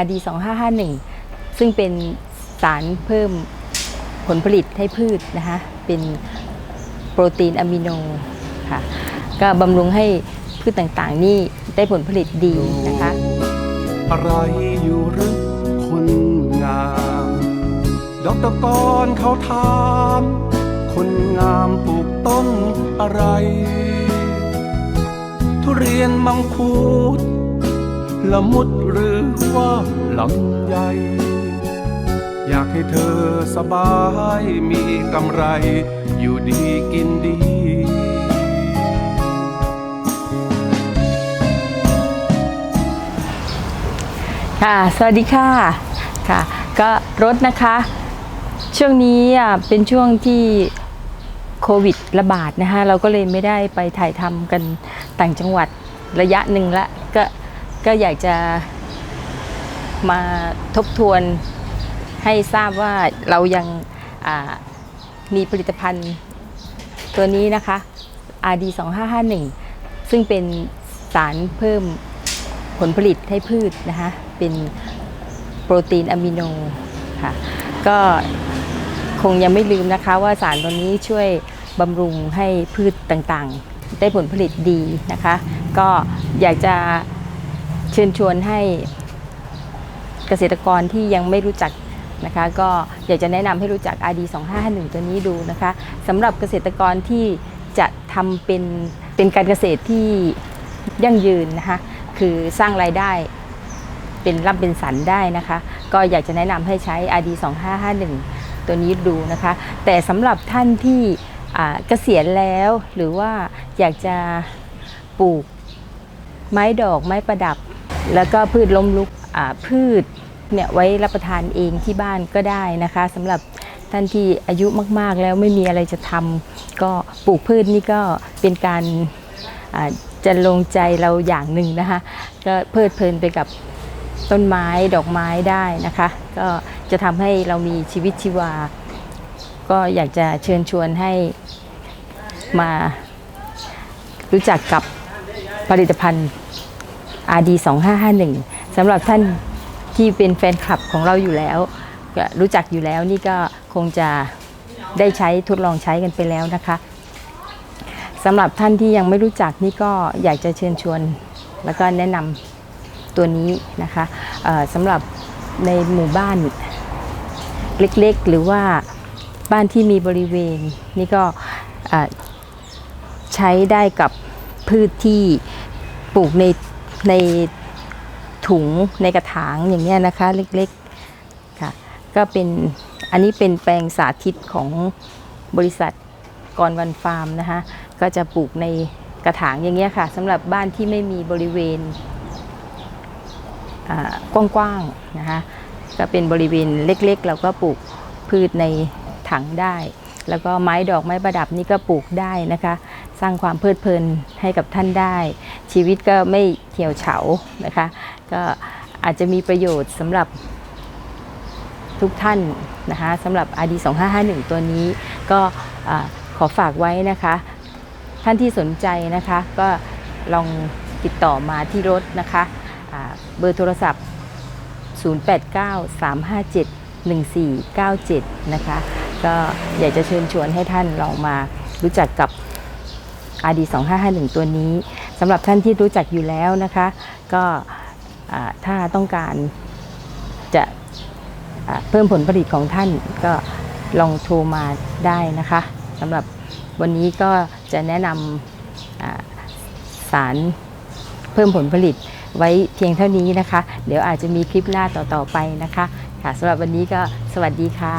RD 2551 ซึ่งเป็นสารเพิ่มผลผลิตให้พืชนะคะ เป็นโปรตีนอะมิโนค่ะ ก็บำรุงให้พืชต่างๆ นี่ได้ผลผลิตดีนะคะ อะไรอยู่หรือคนงามดอกตะกอนเขาถามคนงามปลูกต้นอะไร ทุเรียนมังคุด ละมุดหรือว่าลำไยอยากให้เธอสบายมีกำไร อยู่ดีกินดีค่ะสวัสดีค่ะค่ะ ก็รถนะคะ ช่วงนี้อะเป็นช่วงที่โควิดระบาดนะคะเราก็เลยไม่ได้ไปถ่ายทำกันต่างจังหวัดระยะหนึ่งละก็ ก็อยากจะมาทบทวนให้ทราบว่าเรายังมีผลิตภัณฑ์ตัวนี้นะคะ RD 2551 ซึ่งเป็นสารเพิ่มผลผลิตให้พืชนะคะ เป็นโปรตีนอะมิโนค่ะ ก็คงยังไม่ลืมนะคะว่าสารตัวนี้ช่วยบำรุงให้พืชต่างๆ ได้ผลผลิตดีนะคะ ก็อยากจะ เชิญชวนให้เกษตรกรที่ยังไม่รู้จักนะคะ ก็อยากจะแนะนำให้รู้จัก RD 2551ตัวนี้ดูนะคะสำหรับเกษตรกรที่จะทำเป็นเป็นการเกษตรที่ยั่งยืนนะคะคือสร้างรายได้เป็นร่ำเป็นสันได้นะคะ ก็อยากจะแนะนำให้ใช้ RD 2551 ตัวนี้ดูนะคะ แต่สำหรับท่านที่เกษียณแล้วหรือว่าอยากจะปลูกไม้ดอกไม้ประดับ แล้วก็พืชล้มลุกพืชเนี่ยไว้รับประทานเองที่บ้านก็ได้นะคะสำหรับท่านที่อายุมากๆแล้วไม่มีอะไรจะทำก็ปลูกพืชนี่ก็เป็นการจะลงใจเราอย่างหนึ่งนะคะก็เพลิดเพลินไปกับต้นไม้ดอกไม้ได้นะคะ ก็จะทำให้เรามีชีวิตชีวา ก็อยากจะเชิญชวนให้มารู้จักกับผลิตภัณฑ์ RD 2551สำหรับท่านที่เป็นแฟนคลับของเราอยู่แล้วรู้จักอยู่แล้วนี่ก็คงจะได้ใช้ทดลองใช้กันไปแล้วนะคะสำหรับท่านที่ยังไม่รู้จักนี่ก็อยากจะเชิญชวน แล้วก็แนะนำตัวนี้นะคะสำหรับในหมู่บ้านเล็กๆ หรือว่าบ้านที่มีบริเวณ นี่ก็ใช้ได้กับพืชที่ปลูกใน ในถุงในกระถางอย่างเงี้ยนะคะเล็กๆค่ะก็เป็นอันนี้เป็นแปลงสาธิตของบริษัทกรวันฟาร์มนะคะก็จะปลูกในกระถางอย่างเงี้ยค่ะสำหรับบ้านที่ไม่มีบริเวณกว้างๆนะคะก็เป็นบริเวณเล็กๆ เราก็ปลูกพืชในถังได้ แล้วก็ไม้ดอกไม้ประดับนี่ก็ปลูกได้นะคะ สร้างความเพลิดเพลินให้กับท่านได้ ชีวิตก็ไม่เหี่ยวเฉานะคะ ก็อาจจะมีประโยชน์สำหรับทุกท่านนะคะสำหรับ RD 2551 ตัวนี้ก็ขอฝากไว้นะคะ ท่านที่สนใจนะคะ ก็ลองติดต่อมาที่รถนะคะเบอร์โทรศัพท์ 0893571497 นะคะ ก็อยากจะเชิญชวนให้ท่านลองมารู้จักกับ RD 2551 ตัวนี้ สำหรับท่านที่รู้จักอยู่แล้วนะคะ ก็ถ้าต้องการจะเพิ่มผลผลิตของท่านก็ลองโทรมาได้นะคะสำหรับวันนี้ก็จะแนะนำสารเพิ่มผลผลิตไว้เพียงเท่านี้นะคะ เดี๋ยวอาจจะมีคลิปหน้าต่อ ๆ ไปนะคะ ค่ะสำหรับวันนี้ก็สวัสดีค่ะ